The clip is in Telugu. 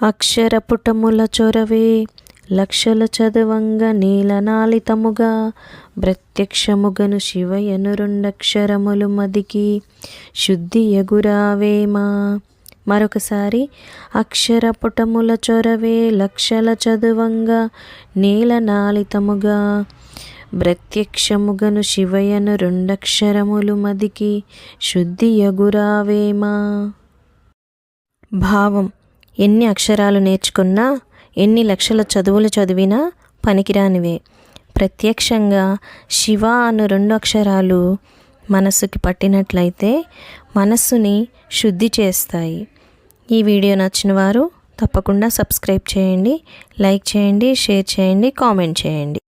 అక్షరపుటముల చొరవే లక్షల చదవంగ నీలనాళితముగా ప్రత్యక్షముగను శివయను రెండక్షరములు మదికి శుద్ధి ఎగురావేమా మరొకసారి అక్షరపుటముల చొరవే లక్షల చదువంగా నీలనాళితముగా ప్రత్యక్షముగను శివయను రెండక్షరములు మదికి శుద్ధి ఎగురావేమా భావం ఎన్ని అక్షరాలు నేర్చుకున్నా ఎన్ని లక్షల చదువులు చదివినా పనికిరానివే. ప్రత్యక్షంగా శివ అను రెండు అక్షరాలు మనస్సుకి పట్టినట్లయితే మనస్సుని శుద్ధి చేస్తాయి. ఈ వీడియో నచ్చిన వారు తప్పకుండా సబ్స్క్రైబ్ చేయండి లైక్ చేయండి షేర్ చేయండి కామెంట్ చేయండి.